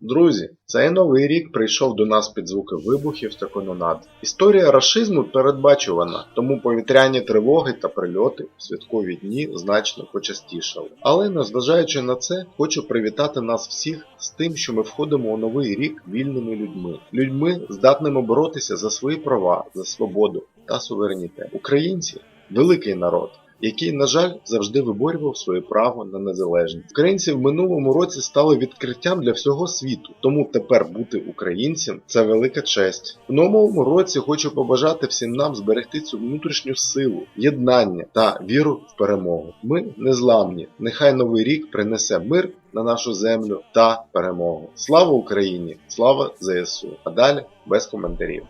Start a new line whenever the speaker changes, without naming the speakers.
Друзі, цей новий рік прийшов до нас під звуки вибухів та канонад. Історія рашизму передбачувана, тому повітряні тривоги та прильоти в святкові дні значно почастішали. Але незважаючи на це, хочу привітати нас всіх з тим, що ми входимо у новий рік вільними людьми, людьми, здатними боротися за свої права, за свободу та суверенітет. Українці великий народ. Який, на жаль, завжди виборював своє право на незалежність. Українці в минулому році стали відкриттям для всього світу, тому тепер бути українцем це велика честь. В новому році хочу побажати всім нам зберегти цю внутрішню силу, єднання та віру в перемогу. Ми незламні. Нехай новий рік принесе мир на нашу землю та перемогу. Слава Україні! Слава ЗСУ! А далі без коментарів.